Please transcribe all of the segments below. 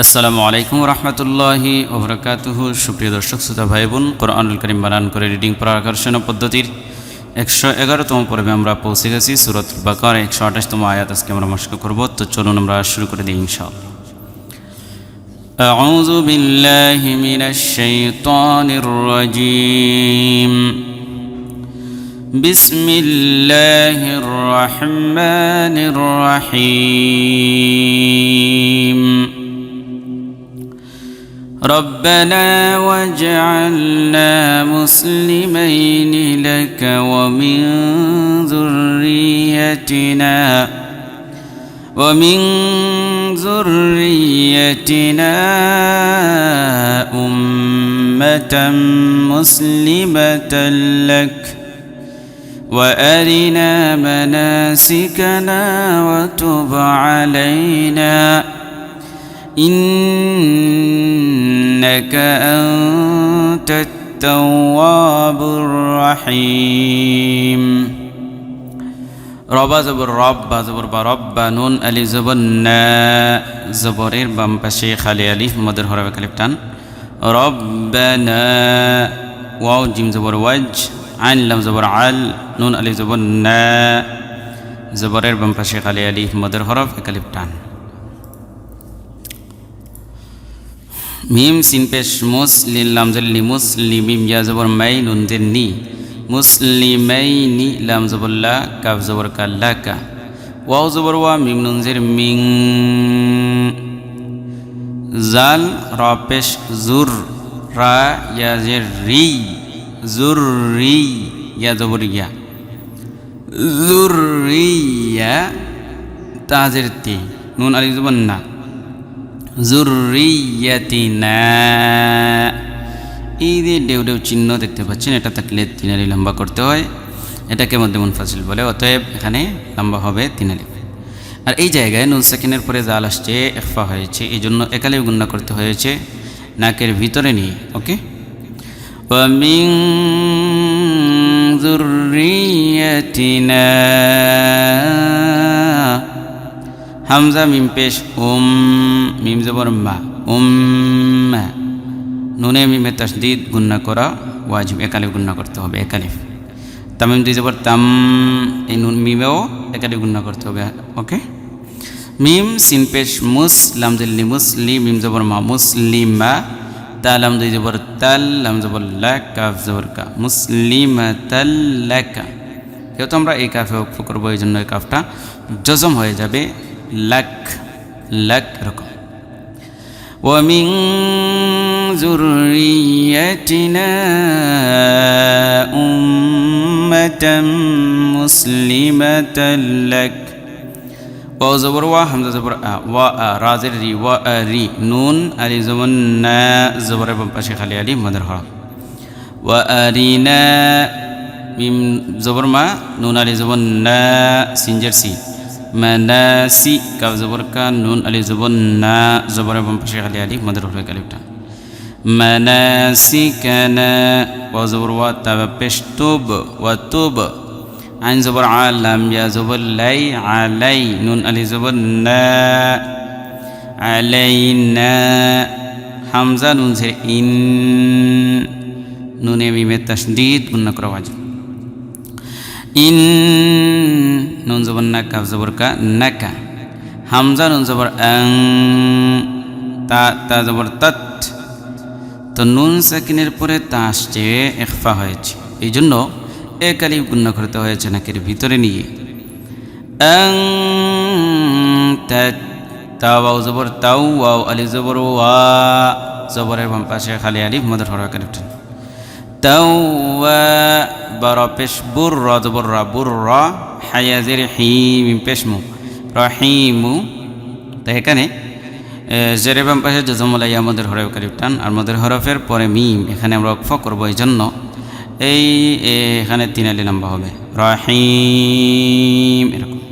আসসালামু আলাইকুম রহমতুল্লাহি ওবরাকাতুহ সুপ্রিয় দর্শক শ্রোতা ভাই বোন কোরআনুল করিম বানান করে রিডিং পড়ার আকর্ষণ পদ্ধতির একশো এগারোতম পর্বে আমরা পৌঁছে গেছি সুরত বাকার একশো আঠাশতম আয়াত আজকে আমরা মস্ক করব তো চলুন আমরা শুরু করে দিই ইনশাআল্লাহ أعوذ بالله من الشيطان الرجيم بسم الله الرحمن الرحيم ربنا واجعلنا مسلمين لك ومن ذريتنا ومن ذريتنا أمة مسلمة لك وأرنا مناسكنا وتب علينا. إنك أنت التواب الرحيم রবা জবর রব বা জবর বা রব বা নুন আলি জবর না জবরের বাম পাশে খালি আলিফ মদের হরবে কালিফ টান রব্বানা ওয়াও জিম জবর ওয়াজ আইন লাম জবর আল নুন আলি জবর না জবরের বাম পাশে খালি আলিফ মদের হরফ একালিফ টান মিম সিন পেশ মুস লিল্লাম জল্লি মুসলিমিম ইয়া জবর মাই নুন জেন নি। মুসলিমাইনি লাম জবরলা কাফ জবর কাল্লাকা ওয়াও জবর ওয়া মিম নুন জের মিং। জাল র পেশ জুর রা ইয়া জের রি, জুর রি ইয়া জবর ইয়া। জুর রি ইয়া তাজের তি, নুন আলি জবর না। জুরিয়াতিনা এই যে ডেউ ডেউ চিহ্ন দেখতে পাচ্ছেন এটা থাকলে তিনারি লম্বা করতে হয় এটাকে মধ্যে মুনফাসিল বলে অতএব এখানে লম্বা হবে তিনারি আর এই জায়গায় নুন সেকেন্ডের পরে জাল আসছে একফা হয়েছে এই জন্য একালে গুন্না করতে হয়েছে নাকের ভিতরে নিয়ে ওকে ومن ذريتنا হামজা মিম পেশ, উম, মিম জবর মা, উম নুনে মিমে তসদিদ গুন্না করা, ওয়াজিব একালিফ গুন্না করতে হবে একালিফ তামিম দুই জবর তাম, এই নুন মিমেও একালিফ গুন্না করতে হবে, ওকে? মিম, সিন পেশ, মুস লামজুল্লি মুসলি মিম জবর মা মুসলিমা তালাম দুই জবর তাল, লাম জবর লা, কাফ জবর কা। মুসলিমা তাল্লাকা যেহেতু আমরা এই কাফে অক্ষ করব, এই জন্য এই কাফটা জজম হয়ে যাবে। لك لك رقم. ومن ذريتنا أمة مسلمة لك. واو زبر وا حمزة زبر أ وا أ را ري وا أ ري نون علي زمن نا زبر بم پشي خلي علي مدر ها وا ارينا ميم زبر ما نون علي زمن نا سنجر سي মানাসি কাব জবর কা নুন আলি জবর না জবর এবং পাশে খালি আলি মদের হবে কালিফটা মানাসিকানা ওয়া জবর ওয়া তাবা পেশ তুব ওয়া তুব আইন জবর আলাম ইয়া জবর লাই আলাই নুন আলি জবর না আলাইনা হামজা নুন ইন নুনে মিমে তসদিদ গুন্না করা ওয়াজিব ইন, নুন জবর না কাফ জবর কা, নাকা। হামজা, নুন জবর আং, তা তা জবর তৎ তো নুন সাকিনের পরে তা আসছে একফা হয়েছে। এই জন্য এক আলিফ গুণ্য করতে হয়েছে নাকের ভিতরে নিয়ে। আং তাও জবর, তাও ওয়াও, আলি জবর, ওয়া। জবরের বাম পাশে খালি আলিফ, মদের হরফ কালিফ তাওয়া বর পেশ বুর র জবর রা বুর র হায়াজের হিম পেশমু রহিমু তো এখানে জেরে বাম পাশে জজমলাই আমাদের হরফ টান আর মদের হরফের পরে মিম এখানে আমরা অক্ষ করব এই জন্য এই এখানে তিন আলি হবে রহিম এরকম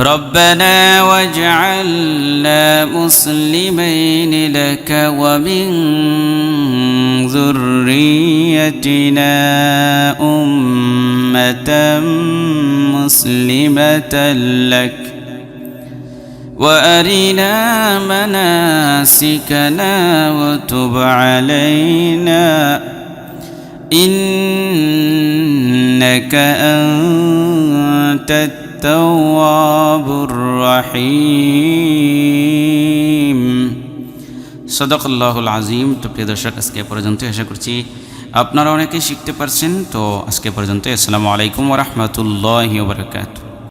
ربنا واجعلنا مسلمين لك ومن ذريتنا أمة مسلمة لك وأرنا مناسكنا وتب علينا إنك أنت التواب الرحيم সদকাল্লাহুল আজিম তো প্রিয় দর্শক আজকে এ পর্যন্ত আশা করছি আপনারা অনেকেই শিখতে পারছেন তো আজকে পর্যন্ত আসসালামু আলাইকুম ওরহমতুল্লাহ বারকাত